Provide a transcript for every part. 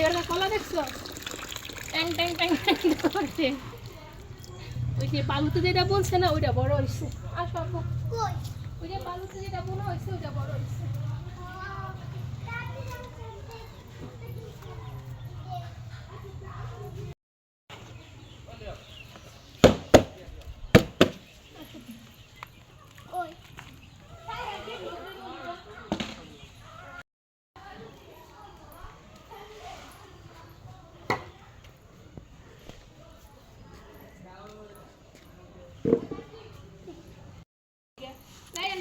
এবার কলা দেখছ? ট্যাং ট্যাং ট্যাং ট্যাং করছে ওই যে বালুতে যেটা বলছে না ওইটা বড় হয়েছে আসো ওই যে বালুতে যেটা বোনা হয়েছে ওইটা বড় হয়েছে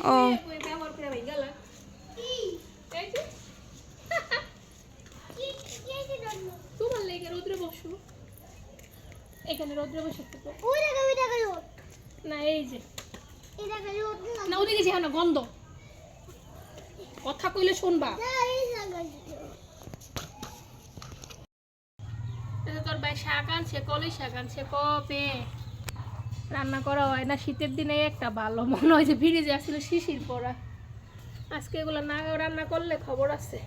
ও তোমার লেগে রোদ্রে বসো এখানে রোদ্রে বসে ওই দেখো ওই দেখো না এই যে এই দেখো লোট না ওদিকে যে না গন্ধ কথা কইলে শুনবা তোর ভাই শাক আনছে কলই শাক আনছে কবে রান্না করা হয় না শীতের দিনে একটা ভালো মনে হয় যে ফ্রিজে আসলে শিশির পড়া। আজকে এগুলো না রান্না করলে খবর আছে।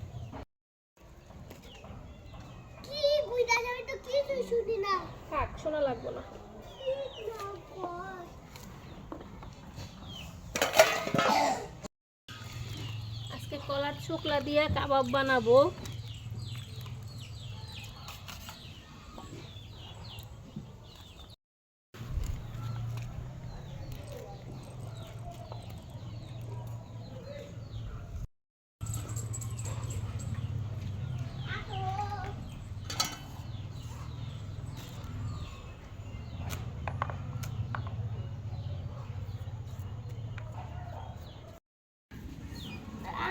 থাক শোনা লাগবো না। আজকে কলার শুকলা দিয়ে কাবাব বানাবো।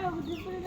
আর দুপুরে